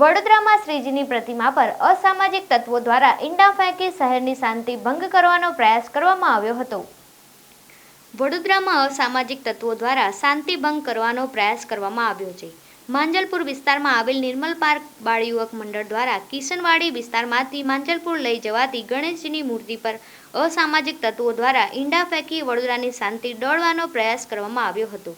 વડોદરામાં શ્રીજીની પ્રતિમા પર અસામાજિક તત્વો દ્વારા ઈંડા ફેંકી શહેરની શાંતિ ભંગ કરવાનો પ્રયાસ કરવામાં આવ્યો હતો. વડોદરામાં અસામાજિક તત્વો દ્વારા શાંતિ ભંગ કરવાનો પ્રયાસ કરવામાં આવ્યો છે. માંજલપુર વિસ્તારમાં આવેલ નિર્મલ પાર્ક બાળ યુવક મંડળ દ્વારા કિશનવાડી વિસ્તારમાંથી માંજલપુર લઈ જવાતી ગણેશજીની મૂર્તિ પર અસામાજિક તત્વો દ્વારા ઈંડા ફેંકી વડોદરાની શાંતિ દોડવાનો પ્રયાસ કરવામાં આવ્યો હતો.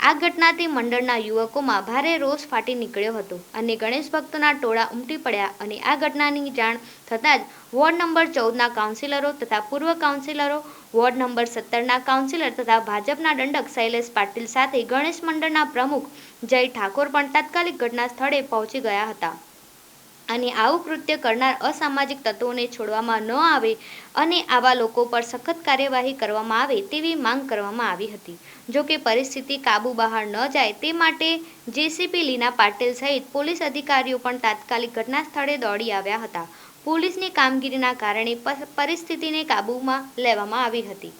આ ઘટનાથી મંડળના યુવકોમાં ભારે રોષ ફાટી નીકળ્યો હતો અને ગણેશ ભક્તોના ટોળા ઉમટી પડ્યા અને આ ઘટનાની જાણ થતાં જ વોર્ડ નંબર ચૌદના કાઉન્સિલરો તથા પૂર્વ કાઉન્સિલરો, વોર્ડ નંબર સત્તરના કાઉન્સિલર તથા ભાજપના દંડક શૈલેષ પાટીલ સાથે ગણેશ મંડળના પ્રમુખ જય ઠાકોર પણ તાત્કાલિક ઘટના સ્થળે પહોંચી ગયા હતા. અને આવું કૃત્ય કરનાર અસામાજિક તત્વોને છોડવામાં ન આવે અને આવા લોકો પર સખત કાર્યવાહી કરવામાં આવે તેવી માંગ કરવામાં આવી હતી. જો કે પરિસ્થિતિ કાબુ બહાર ન જાય તે માટે જેસીપી લીના પાટીલ સહિત પોલીસ અધિકારીઓ પણ તાત્કાલિક ઘટના સ્થળે દોડી આવ્યા હતા. પોલીસની કામગીરીના કારણે પરિસ્થિતિને કાબૂમાં લેવામાં આવી હતી.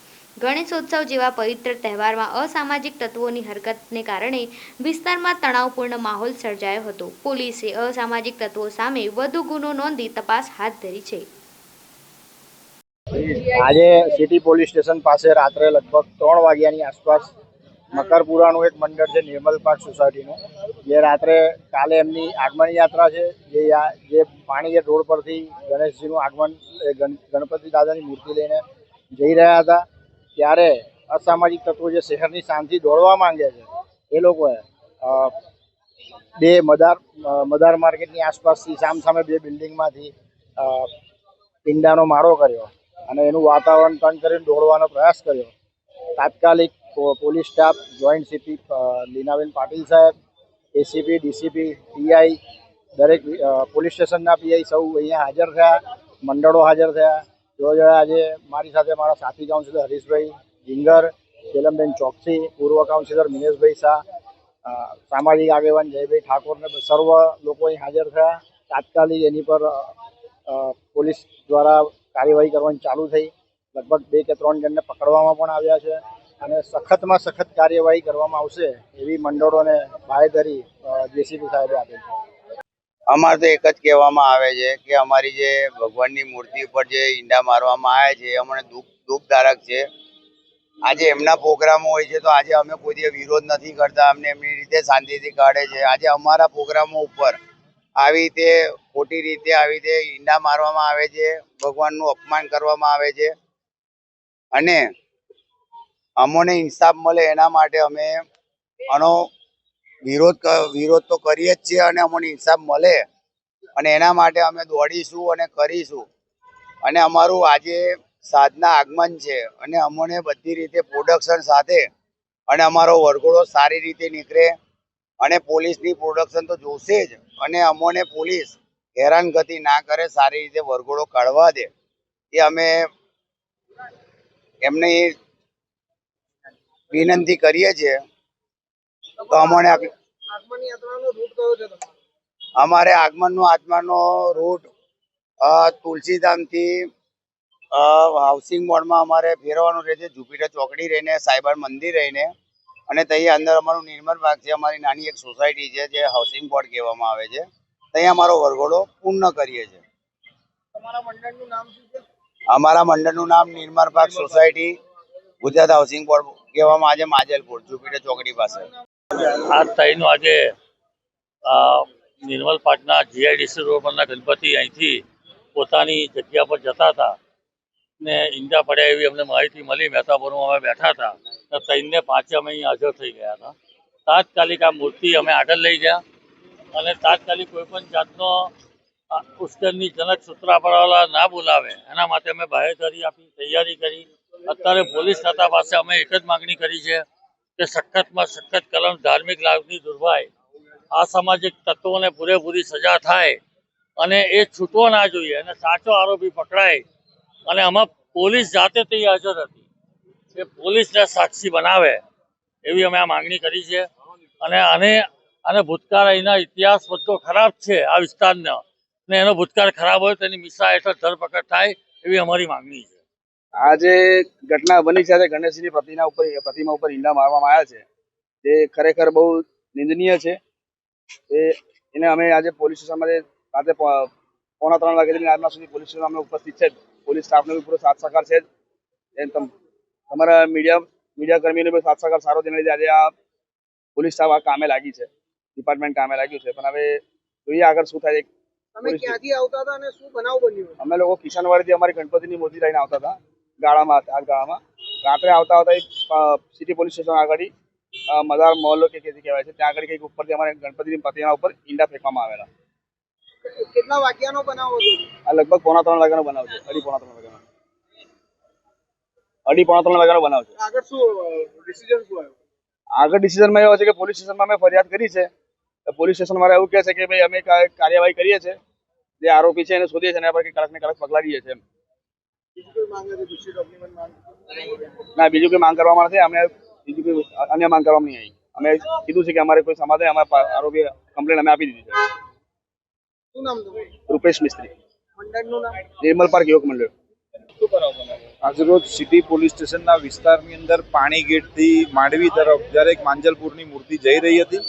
ગણેશોત્સવ જેવા પવિત્ર તહેવારમાં અસામાજિક તત્વોની હરકતને કારણે વિસ્તારમાં તણાવપૂર્ણ માહોલ સર્જાયો હતો. પોલીસે અસામાજિક તત્વો સામે વધુ ગુનો નોંધી તપાસ હાથ ધરી છે. આજે સિટી પોલીસ સ્ટેશન પાસે રાત્રે લગભગ ત્રણ વાગ્યાની આસપાસ મકરપુરાનું એક મંડળ છે, નિર્મલ પાર્ક સોસાયટીનું, જે રાત્રે કાલે એમની આગમન યાત્રા છે, જે જે પાણીગેટ રોડ પરથી ગણેશજીનું આગમન ગણપતિ દાદાની મૂર્તિ લઈને જઈ રહ્યા હતા. ત્યારે અસામાજિક તત્વો જે શહેરની શાંતિ દોડવા માંગે છે, એ લોકોએ બે મદાર મદાર માર્કેટની આસપાસથી સામસામે બે બિલ્ડિંગમાંથી ઈંડાનો મારો કર્યો અને એનું વાતાવરણ તંગ કરીને દોડવાનો પ્રયાસ કર્યો. તાત્કાલિક police staff, joint CP Leenaben Patil સાહેબ, એસીપી, ડીસીપી, પીઆઈ, દરેક પોલીસ સ્ટેશનના પીઆઈ સૌ અહીંયા હાજર થયા, મંડળો હાજર થયા જો આજે મારી સાથે મારા સાથી કાઉન્સિલર હરીશભાઈ ડિંગર શેલમબેન ચોકસી, પૂર્વ કાઉન્સિલર મિનેશભાઈ શાહ સામાજિક આગેવાન જયભાઈ ઠાકોરને સર્વ લોકો અહીં હાજર થયા. તાત્કાલિક એની પર પોલીસ દ્વારા કાર્યવાહી કરવાની ચાલુ થઈ. લગભગ બે કે ત્રણ જણને પકડવામાં પણ આવ્યા છે અને સખતમાં સખત કાર્યવાહી કરવામાં આવશે એવી મંડળોને બાહેધરી જેસીબી સાહેબે આપેલ છે. અમારે તો એક જ કહેવામાં આવે છે કે અમારી જે ભગવાનની મૂર્તિ ઉપર જે ઈંડા મારવામાં આવે છે અમને દુઃખ દુઃખધારક છે. આજે એમના પ્રોગ્રામો હોય છે તો આજે અમે કોઈ વિરોધ નથી કરતા, અમને એમની રીતે શાંતિથી કાઢે છે. આજે અમારા પ્રોગ્રામો ઉપર આવી રીતે, ખોટી રીતે આવી રીતે ઈંડા મારવામાં આવે છે, ભગવાનનું અપમાન કરવામાં આવે છે. અને અમોને ઇન્સાફ મળે એના માટે અમે આનો વિરોધ વિરોધ તો કરીએ જ છીએ અને અમને ઇન્સાફ મળે. અને એના માટે અમે દોડીશું અને કરીશું. અને અમારું આજે સાધના આગમન છે અને અમને બધી રીતે પ્રોડક્શન સાથે અને અમારો વરઘોડો સારી રીતે નીકળે અને પોલીસની પ્રોડક્શન તો જોશે જ. અને અમોને પોલીસ હેરાનગતિ ના કરે, સારી રીતે વરઘોડો કાઢવા દે. એ અમે એમને વિનંતી કરીએ છીએ. તો અમને અમારે આગમનનો આત્માનો રૂટ તુલસીધામથી હાઉસિંગ મોડમાં અમારે ફેરવાનું રહે છે જુપિટર ચોકડી રહીને સાયબર મંદિર રહીને. અને ત્યાં અંદર અમારું નિર્મળ ભાગ છે અમારી નાની એક સોસાયટી છે જે હાઉસિંગ બોર્ડ કહેવામાં આવે છે. ત્યાં અમારો વરઘોડો પૂર્ણ કરીએ છીએ. અમારા મંડળનું નામ Nirmal park society Gujarat housing board કહેવામાં આવે છે માજલપુર જુપિટર ચોકડી પાસે. આ તાઈનું આજે નિર્મલ પાટના જીઆઈડીસી રોડ પરના ગણપતિ અહીંથી પોતાની જગ્યા પર જતા હતા ને ઈંડા પડ્યા એવી અમને માહિતી મળી. મહેતાપુરમાં અમે બેઠા હતા તો ત્રણને પાંચે અમે અહીં હાજર થઈ ગયા હતા. તાત્કાલિક આ મૂર્તિ અમે આગળ લઈ ગયા અને તાત્કાલિક કોઈ પણ જાતનો, આ ઉશ્કેરણી જનક સૂત્રાપરાવાળા ના બોલાવે એના માટે અમે બાહેધરી આપી, તૈયારી કરી. અત્યારે પોલીસ ખાતા પાસે અમે એક જ માગણી કરી છે કે સખતમાં સખત કલમ ધાર્મિક લાગણી દુર્ભાય. સામાજિક તત્વોને પૂરેપૂરી સજા થાય અને એ છૂટવો ના જોઈએ અને સાચો આરોપી પકડાય. અને આમાં પોલીસ જાતે તે હાજર હતી કે પોલીસને સાક્ષી બનાવે એવી અમે આ માંગણી કરી છે. અને આને અને ભૂતકાળ અહીંના ઇતિહાસ બધો ખરાબ છે આ વિસ્તારનો. ને એનો ભૂતકાળ ખરાબ હોય તેની મિસા હેઠળ ધરપકડ થાય એવી અમારી માંગણી છે. આજે ઘટના બની છે ગણેશજીની પ્રતિમા ઉપર પ્રતિમા ઉપર ઈંડા મારવામાં આવ્યા છે તે ખરેખર બહુ નિંદનીય છે. એ એને અમે આજે પોલીસ સ્ટેશનમાં રાતે પોણા ત્રણ વાગે આજના સુધી પોલીસ સ્ટેશન અમે ઉપસ્થિત છે પોલીસ સ્ટાફનો બી પૂરો સાથ સહકાર છે તમારા મીડિયા મીડિયા કર્મીનો બી સાથ સહકાર સારો તેના લીધે આજે આ પોલીસ સ્ટાફ આ કામે લાગી છે. ડિપાર્ટમેન્ટ કામે લાગ્યું છે. પણ હવે જોઈએ આગળ શું થાય. છે. ક્યાંથી આવતા હતા અને શું બનાવ બન્યો? અમે લોકો કિશનવાડીથી અમારી ગણપતિની મૂર્તિ લઈને આવતા હતા. ગાળામાં આ ગાળામાં. રાત્રે આવતા આવતા એક સિટી પોલીસ સ્ટેશન આગળ મદાર મોહલ્લો કે કેથી કહેવાય છે ત્યાં આગળ કંઈક ઉપરથી અમારે ગણપતિની પ્રતિમા ઉપર ઈંડા ફેંકવામાં આવેલા. કેટલા વાગ્યાનો બનાવ હતો? આ લગભગ પોણા ત્રણ વાગ્યાનો બનાવ છે અઢી પોણા ત્રણ વાગ્યાનો. અઢી પોણા ત્રણ વાગ્યાનો બનાવ છે. આગળ શું ડિસિઝન શું આવ્યો? આગળ ડિસિઝનમાં એવો છે કે પોલીસ સ્ટેશનમાં અમે ફરિયાદ કરી છે. તો પોલીસ સ્ટેશન વાળા એવું કહે છે કે ભાઈ અમે કાર્યવાહી કરીએ છીએ. જે આરોપી છે એને શોધીએ છીએ એના પર કડક ને કડક પગલાં લઈએ છીએ એમ. ના બીજું કોઈ માંગ કરવામાં નથી. અમે બીજું કોઈ અન્ય માંગ કરવામાં નહીં આવી. અમે કીધું છે કે અમારે કોઈ સમાધાન અમે પા- આરોપી કમ્પ્લેન અમે આપી દીધી છે. શું નામ રૂપેશ મિસ્ત્રી. મંડળનું નામ? નિર્મલ પાર્ક યુવક મંડળ. શું બનાવ બનાવ્યો આજરોજ સિટી પોલીસ સ્ટેશનના વિસ્તારની અંદર પાણી ગેટથી માંડવી તરફ જ્યારે એક માંજલપુરની મૂર્તિ જઈ રહી હતી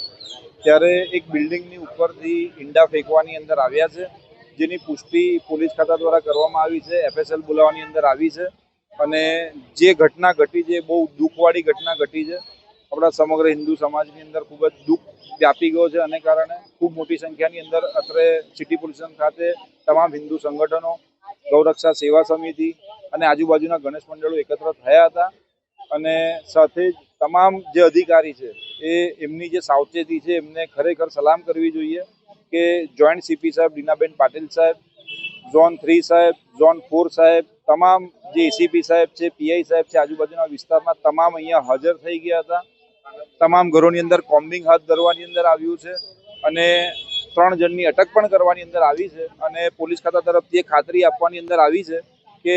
ત્યારે એક બિલ્ડિંગની ઉપરથી ઈંડા ફેંકવાની અંદર આવ્યા છે. જેની પુષ્ટિ પોલીસ ખાતા દ્વારા કરવામાં આવી છે એફએસએલ બોલાવાની અંદર આવી છે અને જે ઘટના ઘટી છે બહુ દુઃખવાળી ઘટના ઘટી છે. આપણા સમગ્ર હિન્દુ સમાજની અંદર ખૂબ જ દુઃખ વ્યાપી ગયો છે અને કારણે ખૂબ મોટી સંખ્યાની અંદર અત્રે સિટી પોલીસ ખાતે તમામ હિન્દુ સંગઠનો, ગૌરક્ષા સેવા સમિતિ અને આજુબાજુના ગણેશ મંડળો એકત્ર થયા હતા અને સાથે જ તમામ જે અધિકારી છે એ એમની જે સાવચેતી છે એમને ખરેખર સલામ કરવી જોઈએ. કે જોઈન્ટ સીપી સાહેબ, દીનાબેન પાટીલ સાહેબ, ઝોન થ્રી સાહેબ, ઝોન ફોર સાહેબ, તમામ જે એસીપી સાહેબ છે પીઆઈ સાહેબ છે, આજુબાજુના વિસ્તારમાં તમામ અહીંયા હાજર થઈ ગયા હતા. તમામ ઘરોની અંદર કોમ્બિંગ હાથ ધરવાની અંદર આવ્યું છે અને ત્રણ જણની અટક પણ કરવાની અંદર આવી છે અને પોલીસ ખાતા તરફથી એ ખાતરી આપવાની અંદર આવી છે કે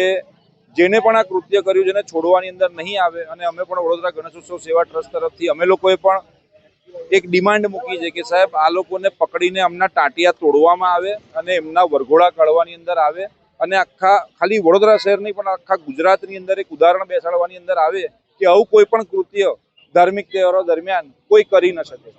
જેને પણ આ કૃત્ય કર્યું છે એને છોડવાની અંદર નહીં આવે અને અમે પણ વડોદરા ગણેશોત્સવ સેવા ટ્રસ્ટ તરફથી અમે લોકોએ પણ એક ડિમાન્ડ મૂકી છે કે સાહેબ, આ લોકોને પકડીને એમના ટાંટિયા તોડવામાં આવે અને એમના વરઘોડા કાઢવાની અંદર આવે અને આખા, ખાલી વડોદરા શહેર નહીં પણ આખા ગુજરાતની અંદર એક ઉદાહરણ બેસાડવાની અંદર આવે કે આવું કોઈ પણ કૃત્ય ધાર્મિક તહેવારો દરમિયાન કોઈ કરી ન શકે.